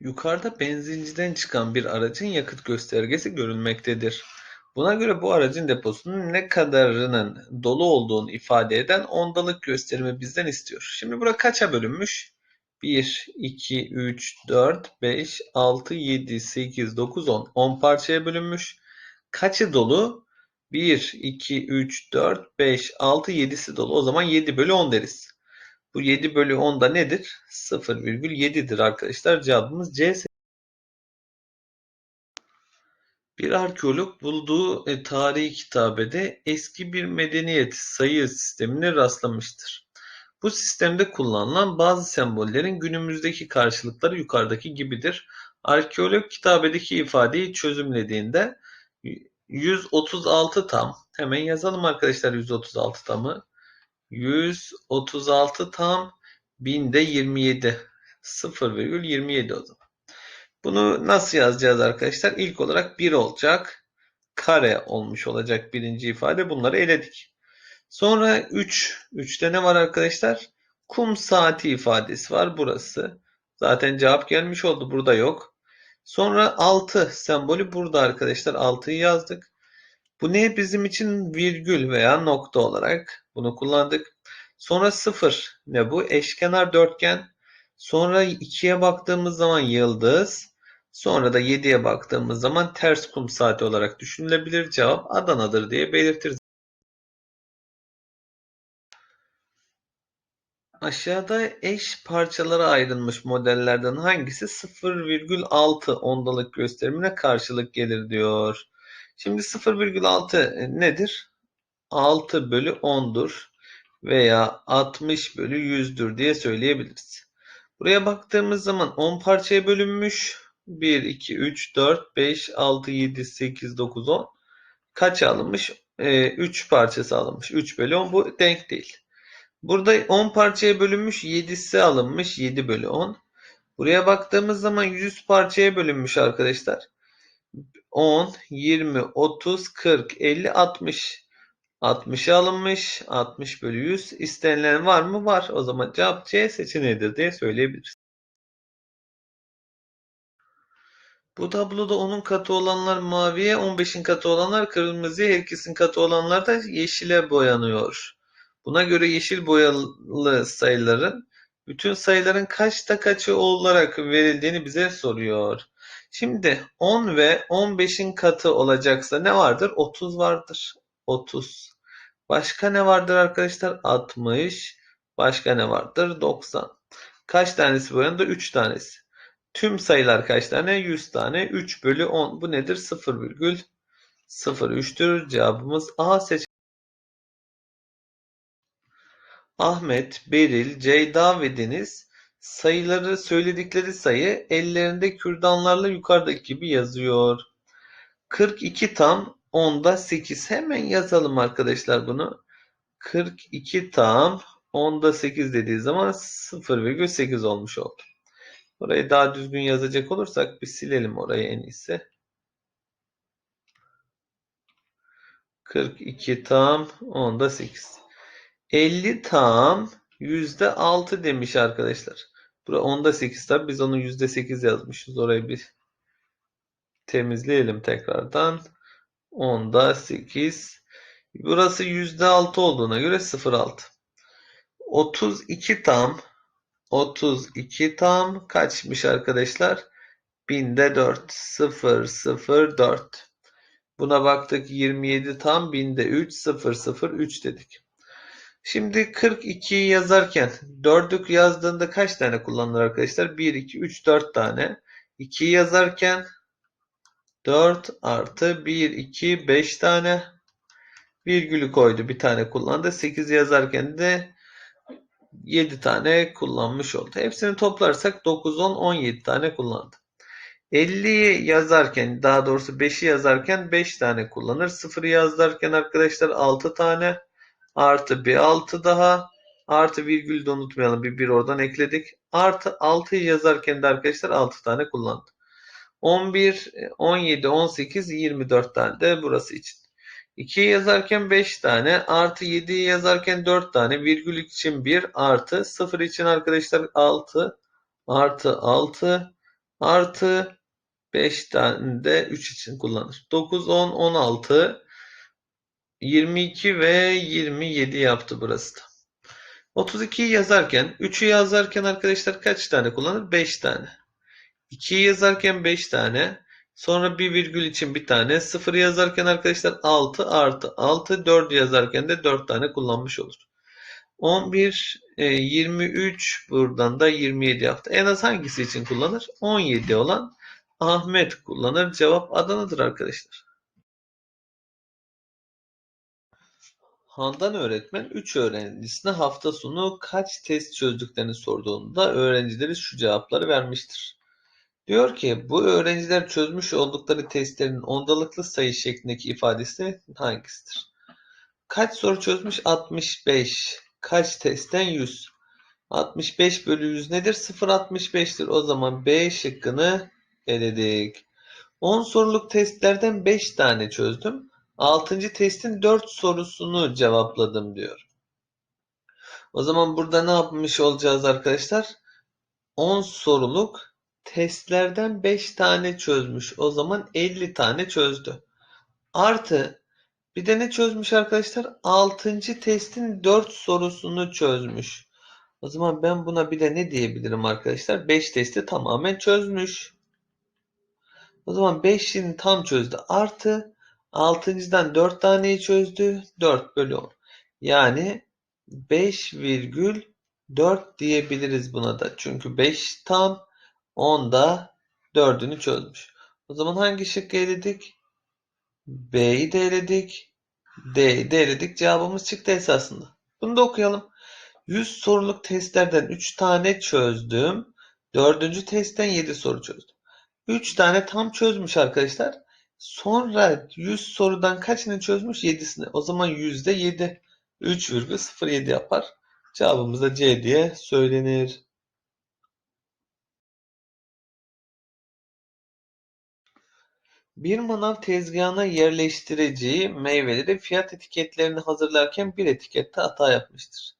Yukarıda benzinciden çıkan bir aracın yakıt göstergesi görülmektedir. Buna göre bu aracın deposunun ne kadarının dolu olduğunu ifade eden ondalık gösterimi bizden istiyor. Şimdi bura kaça bölünmüş? 1, 2, 3, 4, 5, 6, 7, 8, 9, 10. 10 parçaya bölünmüş. Kaçı dolu? 1, 2, 3, 4, 5, 6, 7'si dolu. O zaman 7 bölü 10 deriz. Bu 7 bölü 10 da nedir? 0,7'dir arkadaşlar. Cevabımız C. Bir arkeolog bulduğu e, tarihi kitabede eski bir medeniyet sayı sistemine rastlamıştır. Bu sistemde kullanılan bazı sembollerin günümüzdeki karşılıkları yukarıdaki gibidir. Arkeolog kitabedeki ifadeyi çözümlediğinde 136 tam, hemen yazalım arkadaşlar 136 tamı. 136 tam binde 27. 0,27 o zaman. Bunu nasıl yazacağız arkadaşlar? İlk olarak 1 olacak. Kare olmuş olacak birinci ifade. Bunları eledik. Sonra 3. 3'te ne var arkadaşlar? Kum saati ifadesi var burası. Zaten cevap gelmiş oldu. Burada yok. Sonra 6 sembolü burada arkadaşlar. 6'yı yazdık. Bu ne bizim için virgül veya nokta olarak bunu kullandık. Sonra 0 ne bu? Eşkenar dörtgen. Sonra 2'ye baktığımız zaman yıldız. Sonra da 7'ye baktığımız zaman ters kum saati olarak düşünülebilir. Cevap Adana'dır diye belirtiriz. Aşağıda eş parçalara ayrılmış modellerden hangisi 0,6 ondalık gösterimine karşılık gelir diyor. Şimdi 0,6 nedir? 6 bölü 10'dur veya 60 bölü 100'dür diye söyleyebiliriz. Buraya baktığımız zaman 10 parçaya bölünmüş. 1, 2, 3, 4, 5, 6, 7, 8, 9, 10. Kaç alınmış? Ee, 3 parçası alınmış. 3 bölü 10 bu denk değil. Burada 10 parçaya bölünmüş 7'si alınmış 7 bölü 10. Buraya baktığımız zaman 100 parçaya bölünmüş arkadaşlar. 10, 20, 30, 40, 50, 60. 60'a alınmış. 60 bölü 100. İstenilen var mı? Var. O zaman cevap C seçeneğidir diye söyleyebiliriz. Bu tabloda 10'un katı olanlar maviye, 15'in katı olanlar kırmızıya, her ikisinin katı olanlar da yeşile boyanıyor. Buna göre yeşil boyalı sayıların bütün sayıların kaçta kaçı olarak verildiğini bize soruyor. Şimdi 10 ve 15'in katı olacaksa ne vardır? 30 vardır. 30. Başka ne vardır arkadaşlar? 60. Başka ne vardır? 90. Kaç tanesi boyandı? 3 tanesi. Tüm sayılar kaç tane? 100 tane. 3 bölü 10. Bu nedir? 0,03'tür. Cevabımız A seçeneği. Ahmet, Beril, Ceyda ve Deniz sayıları söyledikleri sayı ellerinde kürdanlarla yukarıdaki gibi yazıyor. 42 tam 10'da 8. Hemen yazalım arkadaşlar bunu. 42 tam 10'da 8 dediği zaman 0,8 olmuş oldu. Burayı daha düzgün yazacak olursak bir silelim orayı en iyisi. 42 tam 10'da 8. 50 tam yüzde 6 demiş arkadaşlar. Bura 10'da 8 tabi biz onu yüzde 8 yazmışız. Orayı bir temizleyelim tekrardan. 10'da 8. Burası yüzde 6 olduğuna göre 0,6. 32 tam 32 tam kaçmış arkadaşlar? Binde 4. 0, 0, 4. Buna baktık 27 tam binde 3, 0, 0, 3 dedik. Şimdi 42'yi yazarken 4'lük yazdığında kaç tane kullanılır arkadaşlar? 1, 2, 3, 4 tane. 2'yi yazarken 4 artı 1, 2, 5 tane. Virgülü koydu. Bir tane kullandı. 8 yazarken de 7 tane kullanmış oldu. Hepsini toplarsak 9, 10, 17 tane kullandı. 50'yi yazarken daha doğrusu 5'i yazarken 5 tane kullanır. 0'ı yazarken arkadaşlar 6 tane artı bir 6 daha artı virgül de unutmayalım bir 1 oradan ekledik. Artı 6'yı yazarken de arkadaşlar 6 tane kullandı. 11, 17, 18, 24 tane de burası için. 2'yi yazarken 5 tane artı 7'yi yazarken 4 tane virgül için 1 artı 0 için arkadaşlar 6 artı 6 Artı 5 tane de 3 için kullanır. 9, 10, 16, 22 ve 27 yaptı burası da. 32'yi yazarken, 3'ü yazarken arkadaşlar kaç tane kullanır? 5 tane. 2'yi yazarken 5 tane. Sonra bir virgül için bir tane. 0 yazarken arkadaşlar 6 artı 6. 4 yazarken de 4 tane kullanmış olur. 11, e, 23 buradan da 27 yaptı. En az hangisi için kullanır? 17 olan Ahmet kullanır. Cevap Adana'dır arkadaşlar. Handan öğretmen 3 öğrencisine hafta sonu kaç test çözdüklerini sorduğunda öğrencileri şu cevapları vermiştir. Diyor ki bu öğrenciler çözmüş oldukları testlerin ondalıklı sayı şeklindeki ifadesi hangisidir? Kaç soru çözmüş? 65. Kaç testten 100? 65 bölü 100 nedir? 0.65'tir. O zaman B şıkkını eledik. 10 soruluk testlerden 5 tane çözdüm. 6. testin 4 sorusunu cevapladım diyor. O zaman burada ne yapmış olacağız arkadaşlar? 10 soruluk testlerden 5 tane çözmüş. O zaman 50 tane çözdü. Artı bir de ne çözmüş arkadaşlar? 6. testin 4 sorusunu çözmüş. O zaman ben buna bir de ne diyebilirim arkadaşlar? 5 testi tamamen çözmüş. O zaman 5'ini tam çözdü. Artı 6.dan 4 taneyi çözdü. 4 bölü 10. Yani 5,4 diyebiliriz buna da. Çünkü 5 tam 10 da 4'ünü çözmüş. O zaman hangi şıkkı eledik? B'yi de eledik. D'yi de eledik. Cevabımız çıktı esasında. Bunu da okuyalım. 100 soruluk testlerden 3 tane çözdüm. 4. testten 7 soru çözdüm. 3 tane tam çözmüş arkadaşlar. Sonra 100 sorudan kaçını çözmüş? 7'sini. O zaman yüzde 7. 3,07 yapar. Cevabımız da C diye söylenir. Bir manav tezgahına yerleştireceği meyveleri fiyat etiketlerini hazırlarken bir etikette hata yapmıştır.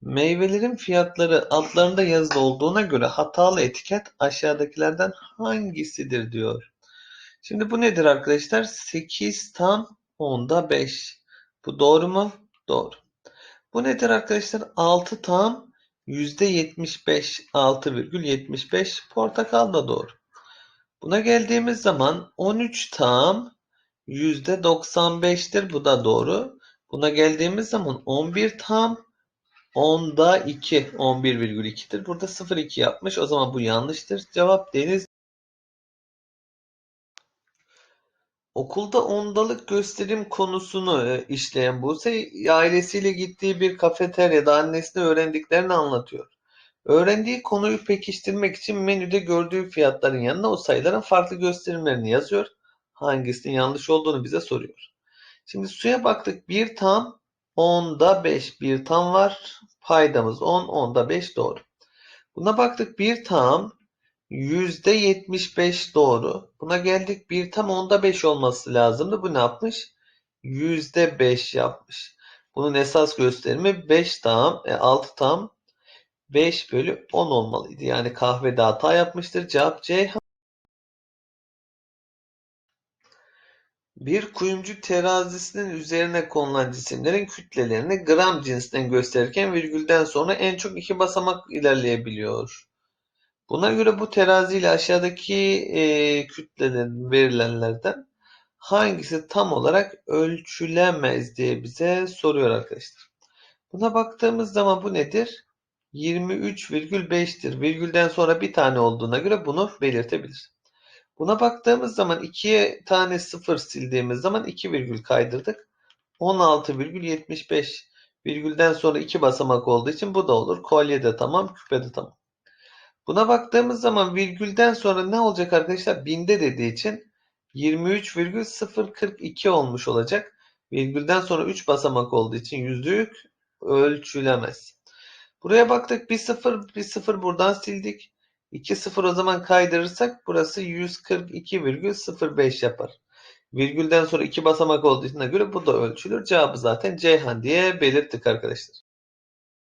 Meyvelerin fiyatları altlarında yazılı olduğuna göre hatalı etiket aşağıdakilerden hangisidir diyor. Şimdi bu nedir arkadaşlar? 8 tam 10'da 5. Bu doğru mu? Doğru. Bu nedir arkadaşlar? 6 tam %75. 6,75. Portakal da doğru. Buna geldiğimiz zaman 13 tam %95'tir. Bu da doğru. Buna geldiğimiz zaman 11 tam 10'da 2. 11,2'dir. Burada 0,2 yapmış. O zaman bu yanlıştır. Cevap deniz. Okulda ondalık gösterim konusunu e, işleyen Buse ailesiyle gittiği bir kafeteryada annesine öğrendiklerini anlatıyor. Öğrendiği konuyu pekiştirmek için menüde gördüğü fiyatların yanına o sayıların farklı gösterimlerini yazıyor. Hangisinin yanlış olduğunu bize soruyor. Şimdi suya baktık. 1 tam 10'da 5. 1 tam var. Paydamız 10. 10'da 5 doğru. Buna baktık. 1 tam %75 doğru. Buna geldik. 1 tam 10'da 5 olması lazımdı. Bu ne yapmış? %5 yapmış. Bunun esas gösterimi 5 tam, e, 6 tam 5 bölü 10 olmalıydı. Yani kahvede hata yapmıştır. Cevap C. Bir kuyumcu terazisinin üzerine konulan cisimlerin kütlelerini gram cinsinden gösterirken virgülden sonra en çok iki basamak ilerleyebiliyor. Buna göre bu teraziyle aşağıdaki e, kütlelerin verilenlerden hangisi tam olarak ölçülemez diye bize soruyor arkadaşlar. Buna baktığımız zaman bu nedir? 23,5'tir. Virgülden sonra bir tane olduğuna göre bunu belirtebilir. Buna baktığımız zaman 2'ye tane 0 sildiğimiz zaman 2 virgül kaydırdık. 16,75 virgülden sonra 2 basamak olduğu için bu da olur. Kolye de tamam, küpe de tamam. Buna baktığımız zaman virgülden sonra ne olacak arkadaşlar? Binde dediği için 23,042 olmuş olacak. Virgülden sonra 3 basamak olduğu için yüzlük ölçülemez. Buraya baktık. Bir sıfır, bir sıfır buradan sildik. 2 sıfır o zaman kaydırırsak burası 142,05 yapar. Virgülden sonra iki basamak olduğu için göre bu da ölçülür. Cevabı zaten Ceyhan diye belirttik arkadaşlar.